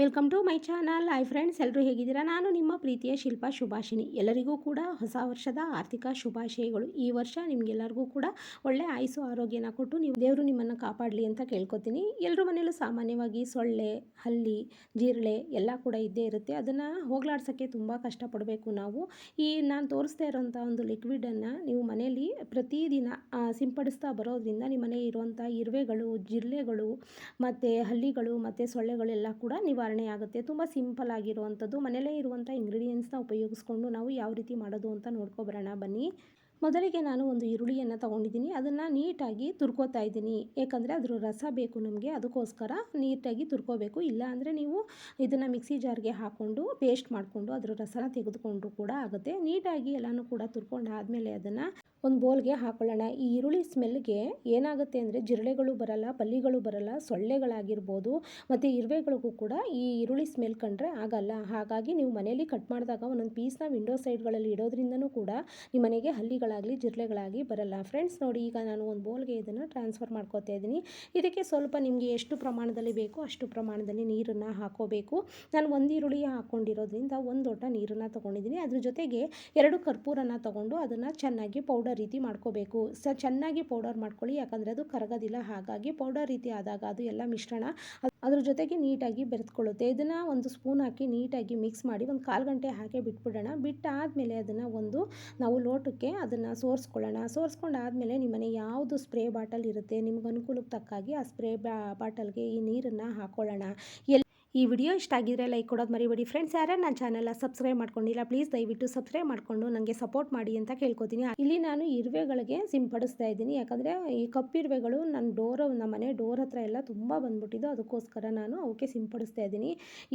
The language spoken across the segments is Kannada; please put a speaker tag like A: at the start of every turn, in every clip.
A: Welcome to my channel. Hi friends ಎಲ್ಲರೂ ಹೇಗಿದ್ದೀರಾ? ನಾನು ನಿಮ್ಮ ಪ್ರೀತಿಯ ಶಿಲ್ಪ ಶುಭಾಷಿಣಿ ಎಲ್ಲರಿಗೂ ಕೂಡ ಹೊಸ ವರ್ಷದ ಆರ್ಥಿಕ ಶುಭಾಶಯಗಳು. ಈ ವರ್ಷ ನಿಮಗೆಲ್ಲರಿಗೂ ಕೂಡ ಒಳ್ಳೆ ಆಯುಸು ಆರೋಗ್ಯನ ಕೊಟ್ಟು ನೀವು ದೇವರು ನಿಮ್ಮನ್ನು ಕಾಪಾಡಲಿ ಅಂತ ಕೇಳ್ಕೊತೀನಿ. ಎಲ್ಲರ ಮನೆಯಲ್ಲೂ ಸಾಮಾನ್ಯವಾಗಿ ಸೊಳ್ಳೆ, ಹಲ್ಲಿ, ಜಿರಳೆ ಎಲ್ಲ ಕೂಡ ಇದ್ದೇ ಇರುತ್ತೆ. ಅದನ್ನು ಹೋಗ್ಲಾಡ್ಸೋಕ್ಕೆ ತುಂಬ ಕಷ್ಟಪಡಬೇಕು ನಾವು. ಈ ನಾನು ತೋರಿಸ್ತಾ ಇರೋಂಥ ಒಂದು ಲಿಕ್ವಿಡನ್ನು ನೀವು ಮನೆಯಲ್ಲಿ ಪ್ರತಿದಿನ ಸಿಂಪಡಿಸ್ತಾ ಬರೋದ್ರಿಂದ ನಿಮ್ಮ ಮನೆ ಇರುವಂಥ ಇರುವೆಗಳು, ಜಿರಳೆಗಳು, ಮತ್ತು ಹಲ್ಲಿಗಳು, ಮತ್ತು ಸೊಳ್ಳೆಗಳೆಲ್ಲ ಕೂಡ ನಿವಾರಣೆ ಆಗುತ್ತೆ. ತುಂಬ ಸಿಂಪಲ್ ಆಗಿರುವಂಥದ್ದು. ಮನೆಯಲ್ಲೇ ಇರುವಂಥ ಇಂಗ್ರೀಡಿಯೆಂಟ್ಸ್ನ ಉಪಯೋಗಿಸ್ಕೊಂಡು ನಾವು ಯಾವ ರೀತಿ ಮಾಡೋದು ಅಂತ ನೋಡ್ಕೊಬರೋಣ ಬನ್ನಿ. ಮೊದಲಿಗೆ ನಾನು ಒಂದು ಈರುಳ್ಳಿಯನ್ನು ತೊಗೊಂಡಿದ್ದೀನಿ. ಅದನ್ನು ನೀಟಾಗಿ ತುರ್ಕೋತಾ ಇದ್ದೀನಿ. ಯಾಕಂದರೆ ಅದ್ರ ರಸ ಬೇಕು ನಮಗೆ, ಅದಕ್ಕೋಸ್ಕರ ನೀಟಾಗಿ ತುರ್ಕೋಬೇಕು. ಇಲ್ಲ ಅಂದರೆ ನೀವು ಇದನ್ನು ಮಿಕ್ಸಿ ಜಾರ್ಗೆ ಹಾಕ್ಕೊಂಡು ಪೇಸ್ಟ್ ಮಾಡಿಕೊಂಡು ಅದರ ರಸನ ತೆಗೆದುಕೊಂಡ್ರು ಕೂಡ ಆಗುತ್ತೆ. ನೀಟಾಗಿ ಎಲ್ಲನೂ ಕೂಡ ತುರ್ಕೊಂಡು ಆದಮೇಲೆ ಅದನ್ನು ಒಂದು ಬೋಲ್ಗೆ ಹಾಕೊಳ್ಳೋಣ. ಈ ಈರುಳ್ಳಿ ಸ್ಮೆಲ್ಗೆ ಏನಾಗುತ್ತೆ ಅಂದರೆ ಜಿರಳೆಗಳು ಬರಲ್ಲ, ಪಲ್ಲಿಗಳು ಬರಲ್ಲ, ಸೊಳ್ಳೆಗಳಾಗಿರ್ಬೋದು, ಮತ್ತು ಇರುವೆಗಳಿಗೂ ಕೂಡ ಈ ಈರುಳ್ಳಿ ಸ್ಮೆಲ್ ಕಂಡ್ರೆ ಆಗಲ್ಲ. ಹಾಗಾಗಿ ನೀವು ಮನೆಯಲ್ಲಿ ಕಟ್ ಮಾಡಿದಾಗ ಒಂದೊಂದು ಪೀಸ್ನ ವಿಂಡೋ ಸೈಡ್ಗಳಲ್ಲಿ ಇಡೋದ್ರಿಂದನೂ ಕೂಡ ನಿಮ್ಮ ಮನೆಗೆ ಹಲ್ಲಿಗಳಾಗಲಿ ಜಿರಳೆಗಳಾಗಿ ಬರಲ್ಲ. ಫ್ರೆಂಡ್ಸ್ ನೋಡಿ ಈಗ ನಾನು ಒಂದು ಬೋಲ್ಗೆ ಇದನ್ನು ಟ್ರಾನ್ಸ್ಫರ್ ಮಾಡ್ಕೋತಾ ಇದ್ದೀನಿ. ಇದಕ್ಕೆ ಸ್ವಲ್ಪ ನಿಮಗೆ ಎಷ್ಟು ಪ್ರಮಾಣದಲ್ಲಿ ಬೇಕೋ ಅಷ್ಟು ಪ್ರಮಾಣದಲ್ಲಿ ನೀರನ್ನು ಹಾಕೋಬೇಕು. ನಾನು ಒಂದು ಈರುಳ್ಳಿ ಹಾಕ್ಕೊಂಡಿರೋದ್ರಿಂದ ಒಂದು ಲೋಟ ನೀರನ್ನು ತೊಗೊಂಡಿದ್ದೀನಿ. ಅದ್ರ ಜೊತೆಗೆ ಎರಡು ಕರ್ಪೂರನ ತೊಗೊಂಡು ಅದನ್ನು ಚೆನ್ನಾಗಿ ಪೌಡರ್ ರೀತಿ ಮಾಡ್ಕೋಬೇಕು. ಸ ಚೆನ್ನಾಗಿ ಪೌಡರ್ ಮಾಡ್ಕೊಳ್ಳಿ, ಯಾಕಂದರೆ ಅದು ಕರಗೋದಿಲ್ಲ. ಹಾಗಾಗಿ ಪೌಡರ್ ರೀತಿ ಆದಾಗ ಅದು ಎಲ್ಲ ಮಿಶ್ರಣ ಅದ್- ಅದ್ರ ಜೊತೆಗೆ ನೀಟಾಗಿ ಬೆರೆತ್ಕೊಳ್ಳುತ್ತೆ. ಇದನ್ನು ಒಂದು ಸ್ಪೂನ್ ಹಾಕಿ ನೀಟಾಗಿ ಮಿಕ್ಸ್ ಮಾಡಿ ಒಂದು ಕಾಲು ಗಂಟೆ ಹಾಕಿ ಬಿಟ್ಬಿಡೋಣ. ಬಿಟ್ಟಾದಮೇಲೆ ಅದನ್ನು ಒಂದು ನಾವು ಲೋಟಕ್ಕೆ ಅದನ್ನು ಸೋರಿಸ್ಕೊಳ್ಳೋಣ. ಸೋರಿಸ್ಕೊಂಡಾದಮೇಲೆ ನಿಮ್ಮನೆ ಯಾವುದು ಸ್ಪ್ರೇ ಬಾಟಲ್ ಇರುತ್ತೆ? ನಿಮ್ಗೆ ಅನುಕೂಲಕ್ಕೆ ತಕ್ಕಾಗಿ ಆ ಸ್ಪ್ರೇ ಬಾಟಲ್ಗೆ ಈ ನೀರನ್ನು ಹಾಕ್ಕೊಳ್ಳೋಣ ಎಲ್ಲಿ ಈ ವಿಡಿಯೋ ಇಷ್ಟ ಆಗಿದ್ರೆ ಲೈಕ್ ಕೊಡೋದು ಮರಿಬೇಡಿ. ಫ್ರೆಂಡ್ಸ್ ಯಾರ್ಯಾರು ನನ್ನ ಚಾನಲ್ನ ಸಬ್ಸ್ಕ್ರೈಬ್ ಮಾಡ್ಕೊಂಡಿಲ್ಲ ಪ್ಲೀಸ್ ದಯವಿಟ್ಟು ಸಬ್ಸ್ಕ್ರೈಬ್ ಮಾಡಿಕೊಂಡು ನನಗೆ ಸಪೋರ್ಟ್ ಮಾಡಿ ಅಂತ ಕೇಳ್ಕೊತೀನಿ. ಇಲ್ಲಿ ನಾನು ಇರುವೆಗಳಿಗೆ ಸಿಂಪಡಿಸ್ತಾ ಇದ್ದೀನಿ. ಯಾಕಂದರೆ ಈ ಕಪ್ಪಿರುವೆಗಳು ನನ್ನ ಡೋರ್ ನಮ್ಮ ಮನೆ ಡೋರ್ ಹತ್ರ ಎಲ್ಲ ತುಂಬ ಬಂದ್ಬಿಟ್ಟಿದ್ದು. ಅದಕ್ಕೋಸ್ಕರ ನಾನು ಅವಕ್ಕೆ ಸಿಂಪಡಿಸ್ತಾ ಇದ್ದೀನಿ.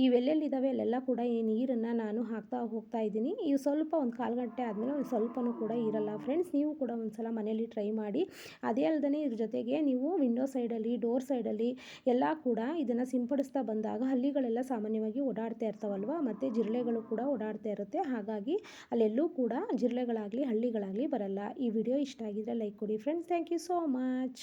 A: ಇವೆಲ್ಲೆಲ್ಲಿದ್ದಾವೆ ಅಲ್ಲೆಲ್ಲ ಕೂಡ ಈ ನೀರನ್ನು ನಾನು ಹಾಕ್ತಾ ಹೋಗ್ತಾ ಇದ್ದೀನಿ. ಇವು ಸ್ವಲ್ಪ ಒಂದು ಕಾಲು ಗಂಟೆ ಆದಮೇಲೆ ಒಂದು ಸ್ವಲ್ಪನೂ ಕೂಡ ಇರಲ್ಲ. ಫ್ರೆಂಡ್ಸ್ ನೀವು ಕೂಡ ಒಂದ್ಸಲ ಮನೆಯಲ್ಲಿ ಟ್ರೈ ಮಾಡಿ. ಅದೇ ಅಲ್ಲದೆ ಇದ್ರ ಜೊತೆಗೆ ನೀವು ವಿಂಡೋ ಸೈಡಲ್ಲಿ ಡೋರ್ ಸೈಡಲ್ಲಿ ಎಲ್ಲ ಕೂಡ ಇದನ್ನು ಸಿಂಪಡಿಸ್ತಾ ಬಂದಾಗ ಹಲ್ಲಿಗಳೆಲ್ಲ ಸಾಮಾನ್ಯವಾಗಿ ಓಡಾಡ್ತಾ ಇರ್ತಾವಲ್ವ? ಮತ್ತು ಜಿರಳೆಗಳು ಕೂಡ ಓಡಾಡ್ತಾ ಇರುತ್ತೆ. ಹಾಗಾಗಿ ಅಲ್ಲೆಲ್ಲೂ ಕೂಡ ಜಿರಳೆಗಳಾಗಲಿ, ಹಳ್ಳಿಗಳಾಗಲಿ ಬರಲ್ಲ. ಈ ವಿಡಿಯೋ ಇಷ್ಟ ಆಗಿದ್ರೆ ಲೈಕ್ ಕೊಡಿ. Friends thank you so much